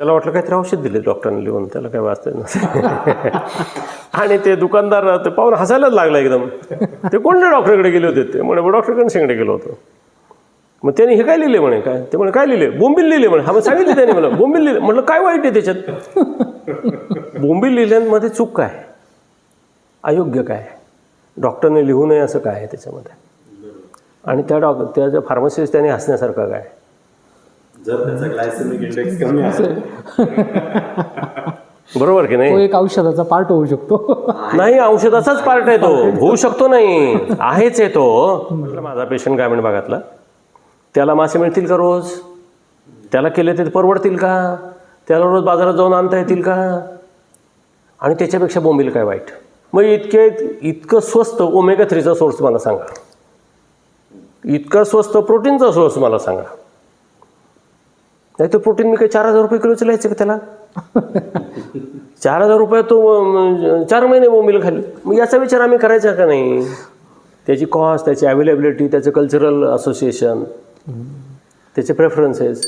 त्याला वाटलं काहीतरी औषध दिले डॉक्टरने लिहून त्याला काय वाचता नसेल आणि ते दुकानदार ते पाहून हसायलाच लागला एकदम. ते कोणत्या डॉक्टरकडे गेले होते ते? म्हणे डॉक्टरकडे शेंगडे गेलो होतो. मग त्यांनी हे काय लिहिले म्हणे? काय? ते म्हणे काय लिहिले? बोंबील लिहिले म्हणे. हा मग सांगितले त्याने मला बोंबील लिहिले. म्हटलं काय वाईट आहे त्याच्यात? बोंबील लिहिल्यांमध्ये चूक काय? अयोग्य काय? डॉक्टरने लिहू नये असं काय आहे त्याच्यामध्ये? आणि त्या डॉक्टर त्या ज्या फार्मसिस्ट त्याने हसण्यासारखं काय? जर त्याचा ग्लायसेमिक इंडेक्स कमी असेल. बरोबर की तो नाही एक औषधाचा पार्ट होऊ शकतो. नाही औषधाचाच पार्ट आहे तो. होऊ शकतो नाही. आहेच आहे तो. म्हटलं माझा पेशंट ग्रामीण भागातला? त्याला मासे मिळतील का रोज? त्याला केले ते परवडतील का? त्याला रोज बाजारात जाऊन आणता येतील का? आणि त्याच्यापेक्षा बोंबील काय वाईट? मग इतके इतकं स्वस्त ओमेगा थ्रीचा सोर्स मला सांगा. इतका स्वस्त प्रोटीनचा सोर्स मला सांगा. नाही तर प्रोटीन मी काही चार हजार रुपये किलोचं लिहायचं का त्याला? चार हजार रुपये तो चार महिने बोंबील खाली. मग याचा विचार आम्ही करायचा का नाही? त्याची कॉस्ट त्याची अवेलेबिलिटी त्याचं कल्चरल असोसिएशन त्याचे प्रेफरन्सेस